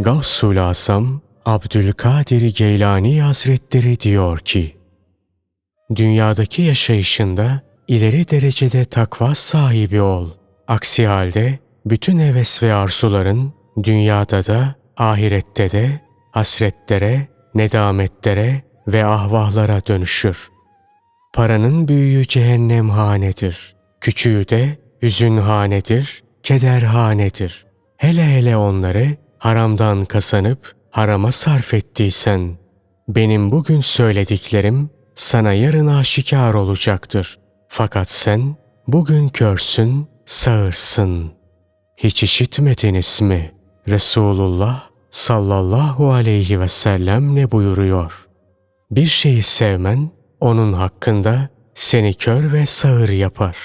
Gavsul Asam Abdülkadir Geylani Hazretleri diyor ki, Dünyadaki yaşayışında ileri derecede takva sahibi ol. Aksi halde bütün heves ve arzuların dünyada da, ahirette de, hasretlere, nedametlere ve ahvahlara dönüşür. Paranın büyüğü cehennemhanedir. Küçüğü de hüzünhanedir, kederhanedir. Hele hele onları haramdan kazanıp harama sarf ettiysen, benim bugün söylediklerim sana yarın aşikar olacaktır. Fakat sen bugün körsün, sağırsın. Hiç işitmediniz mi? Resulullah sallallahu aleyhi ve sellem ne buyuruyor? Bir şeyi sevmen onun hakkında seni kör ve sağır yapar.